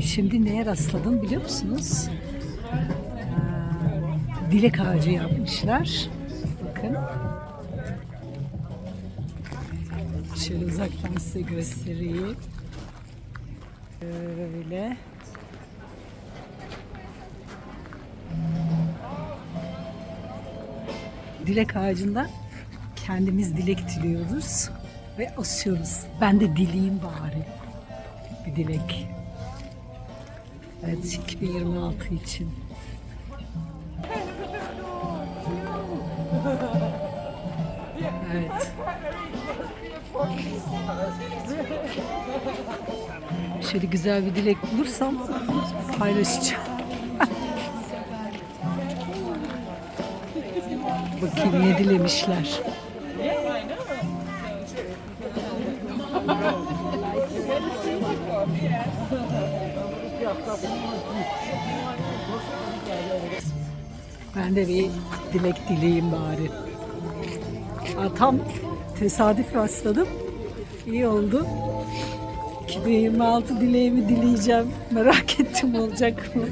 Şimdi neye rastladım biliyor musunuz? Aa, dilek ağacı yapmışlar. Bakın. Şöyle uzaktan size göstereyim. Böyle. Dilek ağacında kendimiz dilek diliyoruz ve asıyoruz. Ben de dileyim bari. Bir dilek. Evet 2026 için. Evet. Şöyle güzel bir dilek bulursam paylaşacağım. Bakayım ne dilemişler. Ben de bir dilek dileyim bari. Aa, tam tesadüf rastladım. İyi oldu. 2026 dileğimi dileyeceğim. Merak ettim olacak mı?